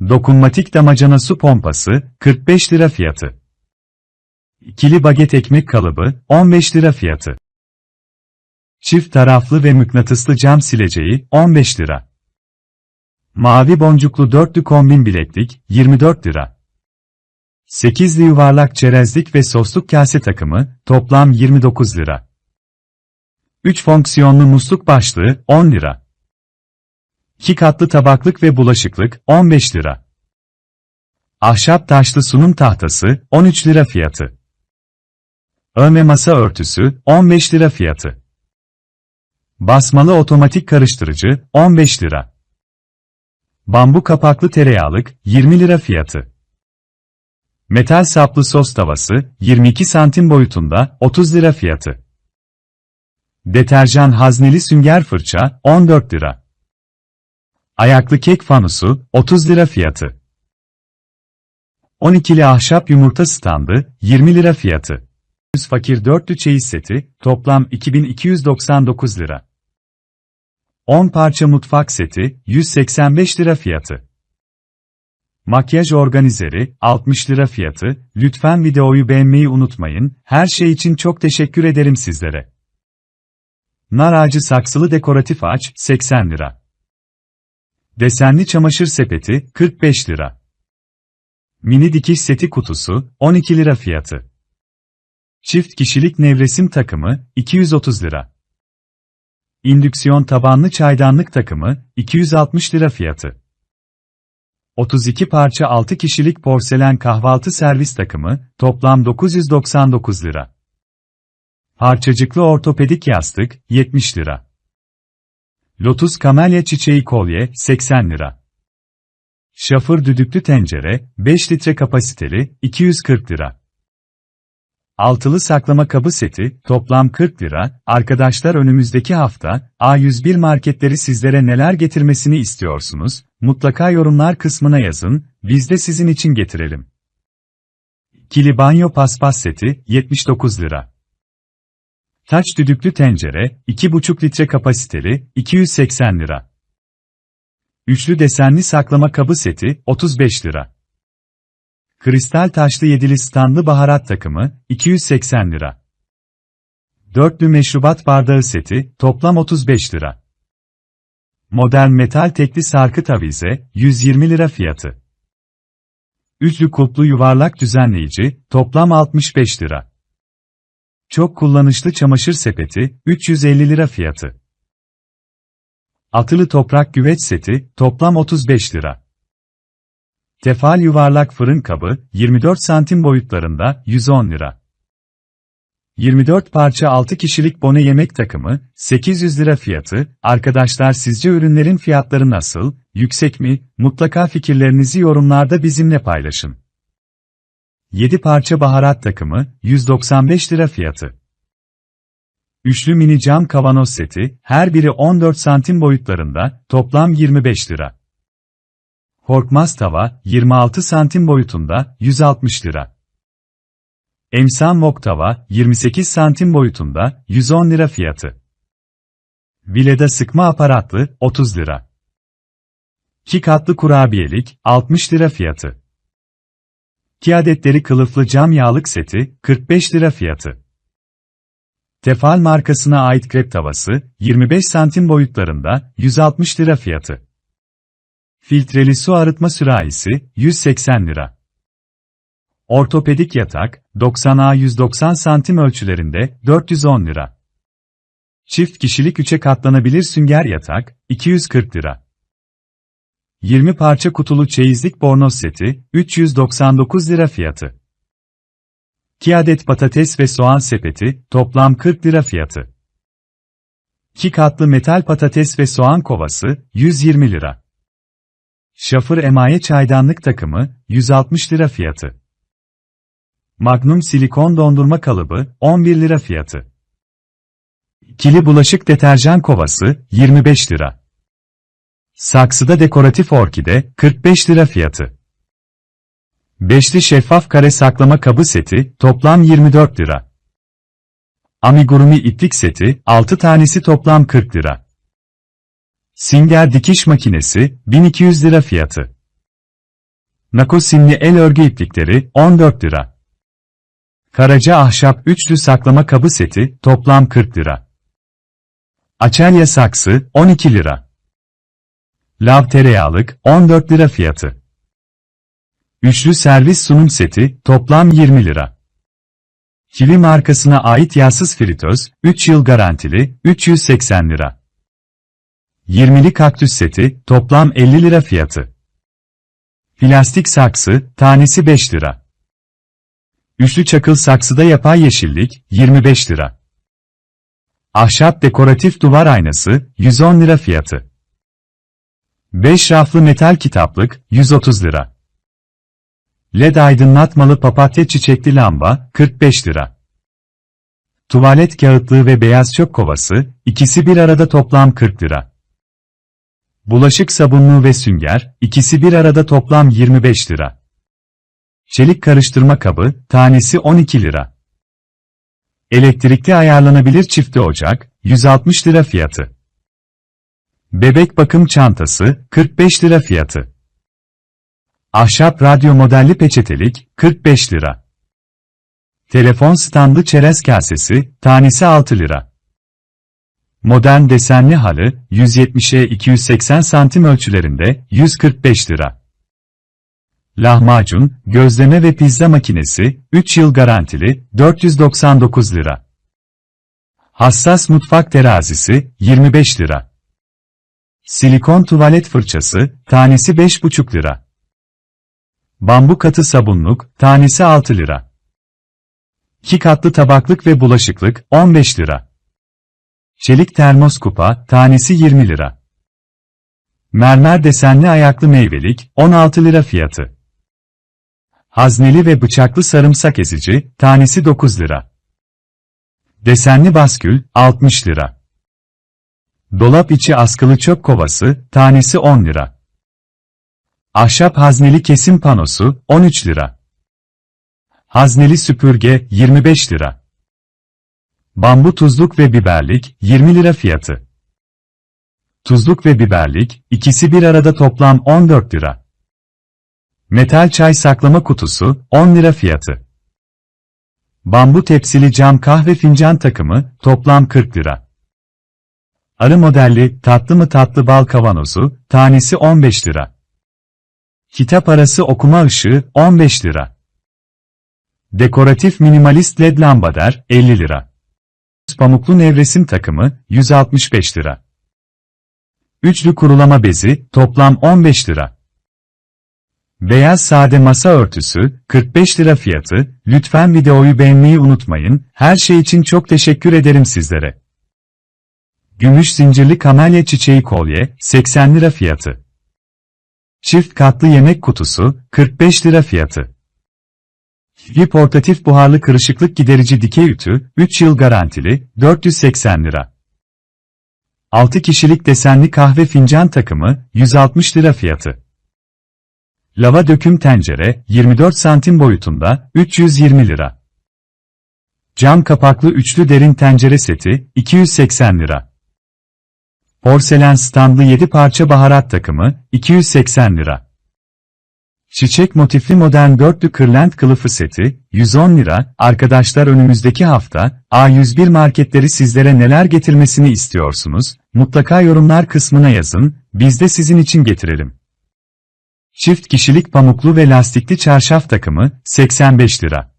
Dokunmatik damacana su pompası, 45 lira fiyatı. İkili baget ekmek kalıbı, 15 lira fiyatı. Çift taraflı ve mıknatıslı cam sileceği, 15 lira. Mavi boncuklu dörtlü kombin bileklik, 24 lira. 8'li yuvarlak çerezlik ve sosluk kase takımı, toplam 29 lira. 3 fonksiyonlu musluk başlığı, 10 lira. 2 katlı tabaklık ve bulaşıklık, 15 lira. Ahşap taşlı sunum tahtası, 13 lira fiyatı. Örme masa örtüsü, 15 lira fiyatı. Basmalı otomatik karıştırıcı, 15 lira. Bambu kapaklı tereyağlık, 20 lira fiyatı. Metal saplı sos tavası, 22 santim boyutunda, 30 lira fiyatı. Deterjan hazneli sünger fırça, 14 lira. Ayaklı kek fanusu, 30 lira fiyatı. 12'li ahşap yumurta standı, 20 lira fiyatı. 100 fakir dörtlü çeyiz seti, toplam 2299 lira. 10 parça mutfak seti, 185 lira fiyatı. Makyaj organizeri, 60 lira fiyatı. Lütfen videoyu beğenmeyi unutmayın. Her şey için çok teşekkür ederim sizlere. Nar ağacı saksılı dekoratif ağaç, 80 lira. Desenli çamaşır sepeti, 45 lira. Mini dikiş seti kutusu, 12 lira fiyatı. Çift kişilik nevresim takımı, 230 lira. İndüksiyon tabanlı çaydanlık takımı, 260 lira fiyatı. 32 parça 6 kişilik porselen kahvaltı servis takımı, toplam 999 lira. Parçacıklı ortopedik yastık, 70 lira. Lotus kamelya çiçeği kolye, 80 lira. Şafır düdüklü tencere, 5 litre kapasiteli, 240 lira. Altılı saklama kabı seti, toplam 40 lira. Arkadaşlar önümüzdeki hafta, A101 marketleri sizlere neler getirmesini istiyorsunuz? Mutlaka yorumlar kısmına yazın, biz de sizin için getirelim. Kili banyo paspas seti, 79 lira. Taç düdüklü tencere, 2,5 litre kapasiteli, 280 lira. Üçlü desenli saklama kabı seti, 35 lira. Kristal taşlı yedili standlı baharat takımı, 280 lira. Dörtlü meşrubat bardağı seti, toplam 35 lira. Modern metal tekli sarkı tavize, 120 lira fiyatı. Üçlü kulplu yuvarlak düzenleyici, toplam 65 lira. Çok kullanışlı çamaşır sepeti, 350 lira fiyatı. Atılı toprak güveç seti, toplam 35 lira. Tefal yuvarlak fırın kabı, 24 santim boyutlarında, 110 lira. 24 parça 6 kişilik bone yemek takımı, 800 lira fiyatı. Arkadaşlar sizce ürünlerin fiyatları nasıl, yüksek mi? Mutlaka fikirlerinizi yorumlarda bizimle paylaşın. 7 parça baharat takımı, 195 lira fiyatı. Üçlü mini cam kavanoz seti, her biri 14 santim boyutlarında, toplam 25 lira. Korkmaz tava, 26 santim boyutunda, 160 lira. Emsan wok tava, 28 santim boyutunda, 110 lira fiyatı. Vileda sıkma aparatlı, 30 lira. 2 katlı kurabiyelik, 60 lira fiyatı. 2 adetleri kılıflı cam yağlık seti, 45 lira fiyatı. Tefal markasına ait krep tavası, 25 santim boyutlarında, 160 lira fiyatı. Filtreli su arıtma sürahisi, 180 lira. Ortopedik yatak, 90A 190 santim ölçülerinde, 410 lira. Çift kişilik 3'e katlanabilir sünger yatak, 240 lira. 20 parça kutulu çeyizlik bornoz seti, 399 lira fiyatı. 2 adet patates ve soğan sepeti, toplam 40 lira fiyatı. 2 katlı metal patates ve soğan kovası, 120 lira. Şafır emaye çaydanlık takımı, 160 lira fiyatı. Magnum silikon dondurma kalıbı, 11 lira fiyatı. Kili bulaşık deterjan kovası, 25 lira. Saksıda dekoratif orkide, 45 lira fiyatı. Beşli şeffaf kare saklama kabı seti, toplam 24 lira. Amigurumi iplik seti, 6 tanesi toplam 40 lira. Singer dikiş makinesi, 1200 lira fiyatı. Nako simli el örgü iplikleri 14 lira. Karaca ahşap üçlü saklama kabı seti toplam 40 lira. Açelya saksı 12 lira. Lav tereyağlık 14 lira fiyatı. Üçlü servis sunum seti toplam 20 lira. Kili markasına ait yağsız fritöz 3 yıl garantili 380 lira. 20'li kaktüs seti toplam 50 lira fiyatı. Plastik saksı tanesi 5 lira. Üçlü çakıl saksıda yapay yeşillik 25 lira. Ahşap dekoratif duvar aynası 110 lira fiyatı. 5 raflı metal kitaplık 130 lira. LED aydınlatmalı papatya çiçekli lamba 45 lira. Tuvalet kağıtlığı ve beyaz çöp kovası ikisi bir arada toplam 40 lira. Bulaşık sabunluğu ve sünger ikisi bir arada toplam 25 lira. Çelik karıştırma kabı tanesi 12 lira. Elektrikli ayarlanabilir çifte ocak 160 lira fiyatı. Bebek bakım çantası 45 lira fiyatı. Ahşap radyo modelli peçetelik 45 lira. Telefon standı çerez kasesi tanesi 6 lira. Modern desenli halı 170'e 280 santim ölçülerinde 145 lira. Lahmacun, gözleme ve pizza makinesi 3 yıl garantili 499 lira. Hassas mutfak terazisi 25 lira. Silikon tuvalet fırçası tanesi 5,5 lira. Bambu katı sabunluk tanesi 6 lira. 2 katlı tabaklık ve bulaşıklık 15 lira. Çelik termos kupa tanesi 20 lira. Mermer desenli ayaklı meyvelik 16 lira fiyatı. Hazneli ve bıçaklı sarımsak ezici tanesi 9 lira. Desenli baskül 60 lira. Dolap içi askılı çöp kovası tanesi 10 lira. Ahşap hazneli kesim panosu 13 lira. Hazneli süpürge 25 lira. Bambu tuzluk ve biberlik 20 lira fiyatı. Tuzluk ve biberlik ikisi bir arada toplam 14 lira. Metal çay saklama kutusu 10 lira fiyatı. Bambu tepsili cam kahve fincan takımı toplam 40 lira. Arı modelli tatlı mı tatlı bal kavanozu tanesi 15 lira. Kitap arası okuma ışığı 15 lira. Dekoratif minimalist led lambader 50 lira. Pamuklu nevresim takımı 165 lira. Üçlü kurulama bezi toplam 15 lira. Beyaz sade masa örtüsü 45 lira fiyatı. Lütfen videoyu beğenmeyi unutmayın. Her şey için çok teşekkür ederim sizlere. Gümüş zincirli kamelya çiçeği kolye 80 lira fiyatı. Çift katlı yemek kutusu 45 lira fiyatı. Bir portatif buharlı kırışıklık giderici dikey ütü, 3 yıl garantili, 480 lira. 6 kişilik desenli kahve fincan takımı, 160 lira fiyatı. Lava döküm tencere, 24 santim boyutunda, 320 lira. Cam kapaklı üçlü derin tencere seti, 280 lira. Porselen standlı 7 parça baharat takımı, 280 lira. Çiçek motifli modern dörtlü kırlent kılıfı seti, 110 lira. Arkadaşlar önümüzdeki hafta, A101 marketleri sizlere neler getirmesini istiyorsunuz? Mutlaka yorumlar kısmına yazın, biz de sizin için getirelim. Çift kişilik pamuklu ve lastikli çarşaf takımı, 85 lira.